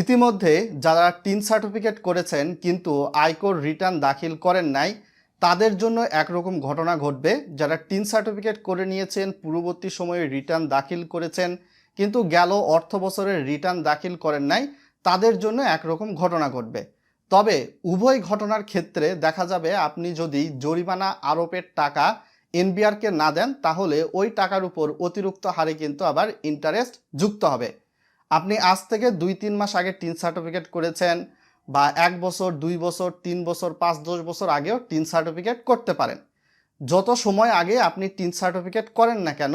ইতিমধ্যে যারা tin certificate করেছেন কিন্তু আয়কর রিটার্ন দাখিল করেন নাই, তাদের জন্য একরকম ঘটনা ঘটবে। যারা টিন সার্টিফিকেট করে নিয়েছেন, পূর্ববর্তী সময়ে রিটার্ন দাখিল করেছেন, কিন্তু গেল অর্থ বছরের রিটার্ন দাখিল করেন নাই, তাদের জন্য একরকম ঘটনা ঘটবে। তবে উভয় ঘটনার ক্ষেত্রে দেখা যাবে আপনি যদি জরিমানা আরোপের টাকা এনবিআরকে না দেন, তাহলে ওই টাকার উপর অতিরিক্ত হারে কিন্তু আবার ইন্টারেস্ট যুক্ত হবে। আপনি আজ থেকে দুই, তিন মাস আগে টিন সার্টিফিকেট করেছেন বা এক বছর, দুই বছর, তিন বছর, পাঁচ, দশ বছর আগেও টিন সার্টিফিকেট করতে পারেন। যত সময় আগে আপনি টিন সার্টিফিকেট করেন না কেন,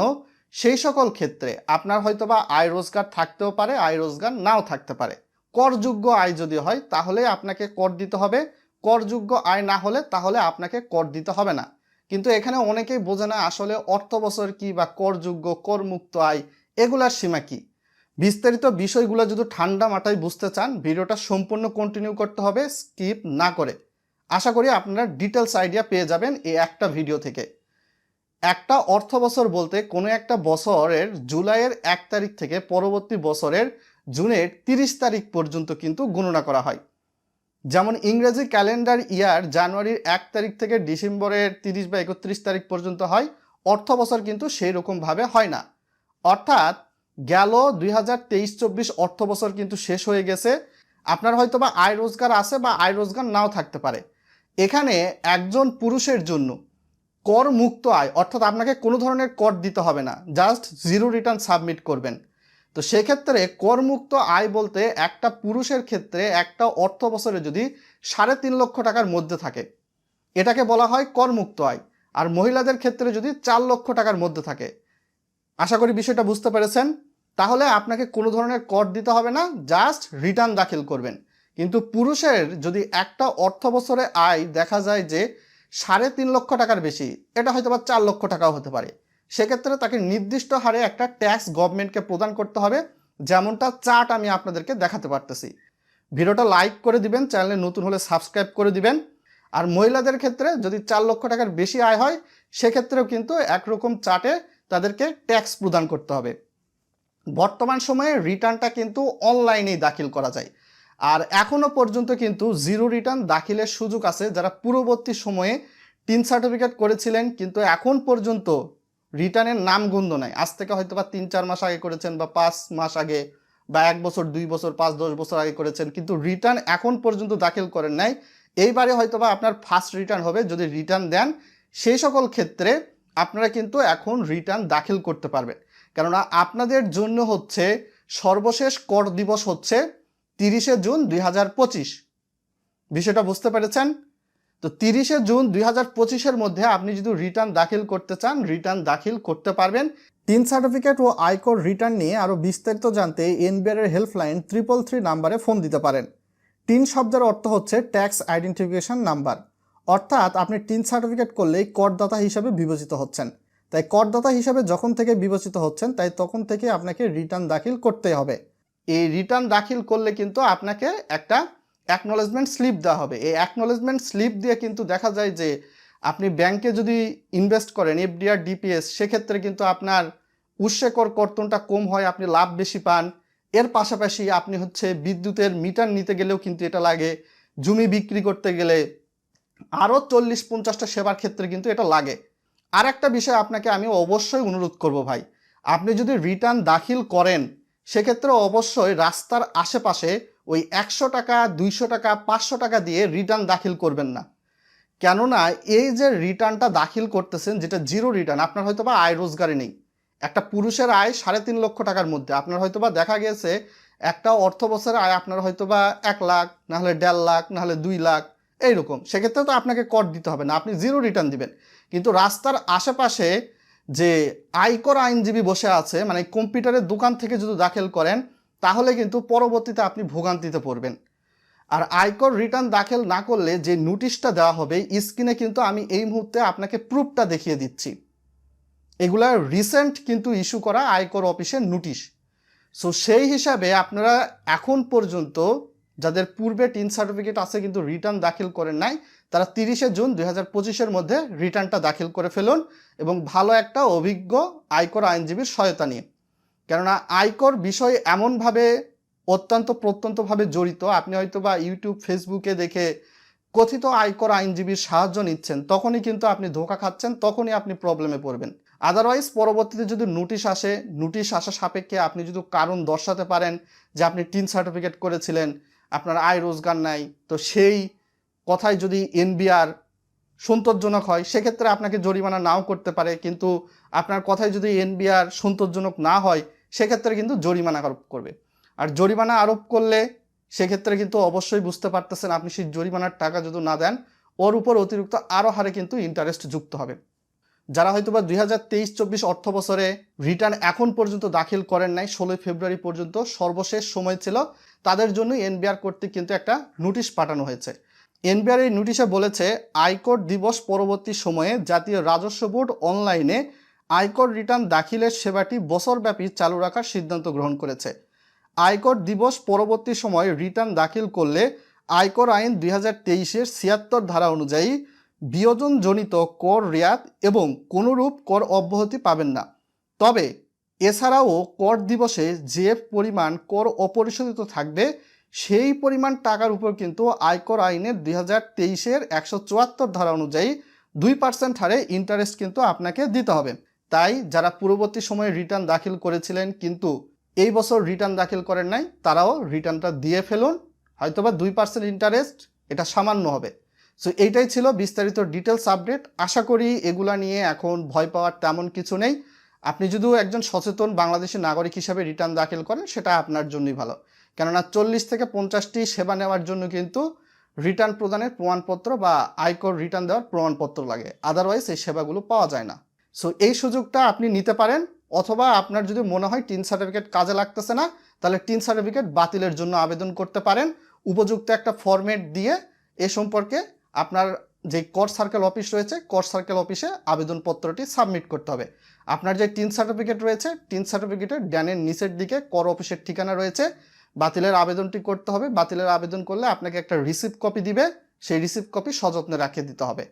সেই সকল ক্ষেত্রে আপনার হয়তোবা আয় রোজগার থাকতেও পারে, আয় রোজগার নাও থাকতে পারে। করযোগ্য আয় যদি হয়, তাহলে আপনাকে কর দিতে হবে। করযোগ্য আয় না হলে তাহলে আপনাকে কর দিতে হবে না। কিন্তু এখানে অনেকেই বোঝে না আসলে অর্থ বছর কি বা করযোগ্য, করমুক্ত আয়, এগুলার সীমা কি। বিস্তারিত বিষয়গুলো যদি ঠান্ডা মাথায় বুঝতে চান, ভিডিওটা সম্পূর্ণ কন্টিনিউ করতে হবে স্কিপ না করে। আশা করি আপনারা ডিটেলস আইডিয়া পেয়ে যাবেন এই একটা ভিডিও থেকে। একটা অর্থ বছর বলতে কোনো একটা বছরের জুলাইয়ের এক তারিখ থেকে পরবর্তী বছরের জুনের তিরিশ তারিখ পর্যন্ত কিন্তু গণনা করা হয়। যেমন ইংরেজি ক্যালেন্ডার ইয়ার জানুয়ারির এক তারিখ থেকে ডিসেম্বরের তিরিশ বা একত্রিশ তারিখ পর্যন্ত হয় অর্থ বছর কিন্তু সেই রকমভাবে হয় না। অর্থাৎ গেল দুই হাজার তেইশ চব্বিশ অর্থ বছর কিন্তু শেষ হয়ে গেছে। আপনার হয়তো বা আয় রোজগার আছে বা আয় রোজগার নাও থাকতে পারে। এখানে একজন পুরুষের জন্য কর মুক্ত আয়, অর্থাৎ আপনাকে কোনো ধরনের কর দিতে হবে না, জাস্ট জিরো রিটার্ন সাবমিট করবেন। তো সেক্ষেত্রে করমুক্ত আয় বলতে একটা পুরুষের ক্ষেত্রে একটা অর্থ বছরে যদি সাড়ে তিন লক্ষ টাকার মধ্যে থাকে, এটাকে বলা হয় করমুক্ত আয়। আর মহিলাদের ক্ষেত্রে যদি চার লক্ষ টাকার মধ্যে থাকে আশা করি বিষয়টা বুঝতে পেরেছেন। তাহলে আপনাকে কোনো ধরনের কর দিতে হবে না জাস্ট রিটার্ন দাখিল করবেন। কিন্তু পুরুষের যদি একটা অর্থ বছরে আয় দেখা যায় যে সাড়ে তিন লক্ষ টাকার বেশি, এটা হয়তো বা চার লক্ষ টাকাও হতে পারে। সেক্ষেত্রে তাকে নির্দিষ্ট হারে একটা ট্যাক্স গভর্নমেন্টকে প্রদান করতে হবে, যেমনটা চার্ট আমি আপনাদেরকে দেখাতে পারতেছি। ভিডিওটা লাইক করে দিবেন চ্যানেলে নতুন হলে সাবস্ক্রাইব করে দিবেন। আর মহিলাদের ক্ষেত্রে যদি চার লক্ষ টাকার বেশি আয় হয়, সেক্ষেত্রেও কিন্তু একরকম চার্টে তাদেরকে ট্যাক্স প্রদান করতে হবে। বর্তমান সময়ে রিটার্নটা কিন্তু অনলাইনেই দাখিল করা যায়। আর এখনও পর্যন্ত কিন্তু জিরো রিটার্ন দাখিলের সুযোগ আছে। যারা পূর্ববর্তী সময়ে টিন সার্টিফিকেট করেছিলেন, কিন্তু এখন পর্যন্ত রিটার্নের নাম গন্ধ নাই। আজ থেকে হয়তো বা তিন, চার মাস আগে করেছেন বা পাঁচ মাস আগে বা এক বছর, দুই বছর, পাঁচ, দশ বছর আগে করেছেন, কিন্তু রিটার্ন এখন পর্যন্ত দাখিল করেন নাই। এইবারে হয়তো বা আপনার ফার্স্ট রিটার্ন হবে। যদি রিটার্ন দেন, সেই সকল ক্ষেত্রে আপনারা কিন্তু এখন রিটার্ন দাখিল করতে পারবেন। কেননা আপনাদের জন্য হচ্ছে সর্বশেষ কর দিবস হচ্ছে তিরিশে জুন দুই হাজার পঁচিশ। বিষয়টা বুঝতে পেরেছেন? তো তিরিশে জুন দুই হাজার পঁচিশের মধ্যে আপনি যদি রিটার্ন দাখিল করতে চান রিটার্ন দাখিল করতে পারবেন। তিন সার্টিফিকেট ও আয়কর রিটার্ন নিয়ে আরও বিস্তারিত জানতে এনবিআর এর হেল্পলাইন ট্রিপল থ্রি নাম্বারে ফোন দিতে পারেন। টিন শব্দের অর্থ হচ্ছে ট্যাক্স আইডেন্টিফিকেশন নাম্বার অর্থাৎ আপনি টিন সার্টিফিকেট করলেই করদাতা হিসাবে বিবেচিত হচ্ছেন। তাই করদাতা হিসাবে যখন থেকে বিবেচিত হচ্ছেন, তাই তখন থেকে আপনাকে রিটার্ন দাখিল করতে হবে। এই রিটার্ন দাখিল করলে কিন্তু আপনাকে একটা অ্যাকনোলেজমেন্ট স্লিপ দেওয়া হবে। এই অ্যাকনোলেজমেন্ট স্লিপ দিয়ে কিন্তু দেখা যায় যে, আপনি ব্যাংকে যদি ইনভেস্ট করেন এফডিআর ডিপিএস সেক্ষেত্রে কিন্তু আপনার উৎসেকর কর্তনটা কম হয়, আপনি লাভ বেশি পান। এর পাশাপাশি আপনি হচ্ছে বিদ্যুতের মিটার নিতে গেলেও কিন্তু এটা লাগে। জমি বিক্রি করতে গেলে আরও চল্লিশ পঞ্চাশটা সেবার ক্ষেত্রে কিন্তু এটা লাগে। আর একটা বিষয় আপনাকে আমি অবশ্যই অনুরোধ করব ভাই, আপনি যদি রিটার্ন দাখিল করেন, সেক্ষেত্রে অবশ্যই রাস্তার আশেপাশে ওই একশো টাকা, দুইশো টাকা, পাঁচশো টাকা দিয়ে রিটার্ন দাখিল করবেন না। কেননা এই যে রিটার্নটা দাখিল করতেছেন, যেটা জিরো রিটার্ন আপনার হয়তো বা আয় রোজগারে নেই। একটা পুরুষের আয় সাড়ে তিন লক্ষ টাকার মধ্যে, আপনার হয়তো বা দেখা গেছে একটা অর্থ বছরের আয় আপনার হয়তো বা এক লাখ না হলে দেড় লাখ না হলে দুই লাখ এইরকম। সেক্ষেত্রে তো আপনাকে কর দিতে হবে না, আপনি জিরো রিটার্ন দিবেন। কিন্তু রাস্তার আশেপাশে যে আয়কর আইনজীবী বসে আছে মানে কম্পিউটারের দোকান থেকে যদি দাখিল করেন, তাহলে কিন্তু পরবর্তীতে আপনি ভোগান্তিতে পড়বেন। আর আয়কর রিটার্ন দাখিল না করলে যে নোটিশটা দেওয়া হবে স্ক্রিনে কিন্তু আমি এই মুহূর্তে আপনাকে প্রুফটা দেখিয়ে দিচ্ছি। এগুলা রিসেন্ট কিন্তু ইস্যু করা আয়কর অফিসের নোটিশ সো সেই হিসাবে আপনারা এখন পর্যন্ত যাদের পূর্বে টিন সার্টিফিকেট আছে কিন্তু রিটার্ন দাখিল করেন নাই, তারা তিরিশে জুন দুই হাজার পঁচিশের মধ্যে রিটার্নটা দাখিল করে ফেলুন এবং ভালো একটা অভিজ্ঞ আয়কর আইনজীবীর সহায়তা নিয়ে কেননা আয়কর বিষয় এমনভাবে অত্যন্ত প্রত্যন্তভাবে জড়িত, আপনি হয়তো বা ইউটিউব, ফেসবুকে দেখে কথিত আয়কর আইনজীবীর সাহায্য নিচ্ছেন, তখনই কিন্তু আপনি ধোকা খাচ্ছেন, তখনই আপনি প্রবলেমে পড়বেন। আদারওয়াইজ পরবর্তীতে যদি নোটিশ আসে নোটিশ আসা সাপেক্ষে আপনি যদি কারণ দর্শাতে পারেন যে আপনি টিন সার্টিফিকেট করেছিলেন আপনার আয় রোজগার নাই, তো সেই কথায় যদি এনবিআর সন্তোষজনক হয়, সেক্ষেত্রে আপনাকে জরিমানা নাও করতে পারে, কিন্তু আপনার কথায় যদি এনবিআর সন্তোষজনক না হয়, সেক্ষেত্রে কিন্তু জরিমানা আরোপ করবে। আর জরিমানা আরোপ করলে সেক্ষেত্রে কিন্তু অবশ্যই বুঝতে পারতেছেন আপনি সেই জরিমানার টাকা যদি না দেন, ওর উপর অতিরিক্ত আরও হারে কিন্তু ইন্টারেস্ট যুক্ত হবে। যারা হয়তো বা দুই হাজার তেইশ চব্বিশ অর্থ বছরে রিটার্ন এখন পর্যন্ত দাখিল করেন নাই, ষোলোই ফেব্রুয়ারি পর্যন্ত সর্বশেষ সময় ছিল তাদের জন্য এনবিআর কর্তৃক কিন্তু একটা নোটিশ পাঠানো হয়েছে। এনবিআর এই নোটিশে বলেছে আয়কর দিবস পরবর্তী সময়ে জাতীয় রাজস্ব বোর্ড অনলাইনে আয়কর রিটার্ন দাখিলের সেবাটি বছরব্যাপী চালু রাখার সিদ্ধান্ত গ্রহণ করেছে। আয়কর দিবস পরবর্তী সময়ে রিটার্ন দাখিল করলে আয়কর আইন দুই হাজার তেইশের ছিয়াত্তর ধারা অনুযায়ী বিয়োজনজনিত কর রেয়াত এবং কোনোরূপ কর অব্যাহতি পাবেন না। তবে এছাড়াও কর দিবসে যে পরিমাণ কর অপরিশোধিত থাকবে, সেই পরিমাণ টাকার উপর কিন্তু আয়কর আইনের দুই হাজার তেইশের একশো চুয়াত্তর ধারা অনুযায়ী দুই পার্সেন্ট হারে ইন্টারেস্ট কিন্তু আপনাকে দিতে হবে। তাই যারা পূর্ববর্তী সময়ে রিটার্ন দাখিল করেছিলেন কিন্তু এই বছর রিটার্ন দাখিল করেন নাই, তারাও রিটার্নটা দিয়ে ফেলুন, হয়তোবা দুই পার্সেন্ট ইন্টারেস্ট এটা সামান্য হবে। সো এইটাই ছিল বিস্তারিত ডিটেলস আপডেট আশা করি এগুলা নিয়ে এখন ভয় পাওয়ার তেমন কিছু নেই। আপনি যদিও একজন সচেতন বাংলাদেশি নাগরিক হিসাবে রিটার্ন দাখিল করেন, সেটা আপনার জন্যই ভালো। কেননা চল্লিশ থেকে পঞ্চাশটি সেবা নেওয়ার জন্য কিন্তু রিটার্ন প্রদানের প্রমাণপত্র বা আয়কর রিটার্ন দেওয়ার প্রমাণপত্র লাগে। আদারওয়াইজ এই সেবাগুলো পাওয়া যায় না। সো এই সুযোগটা আপনি নিতে পারেন, অথবা আপনার যদি মনে হয় টিন সার্টিফিকেট কাজে লাগতেছে না, তাহলে টিন সার্টিফিকেট বাতিলের জন্য আবেদন করতে পারেন। উপযুক্ত একটা ফরম্যাট দিয়ে এ সম্পর্কে আপনার যে কর সার্কেল অফিস রয়েছে কর সার্কেল অফিসে আবেদনপত্রটি সাবমিট করতে হবে। আপনার যে টিন সার্টিফিকেট রয়েছে টিন সার্টিফিকেটে ড্যানের নিচের দিকে কর অফিসের ঠিকানা রয়েছে। বাতিলের আবেদনটি করতে হবে। বাতিলের আবেদন করলে আপনাকে একটা রিসিপ্ট কপি দিবে। সেই রিসিপ্ট কপি সযত্নে রাখিয়ে দিতে হবে।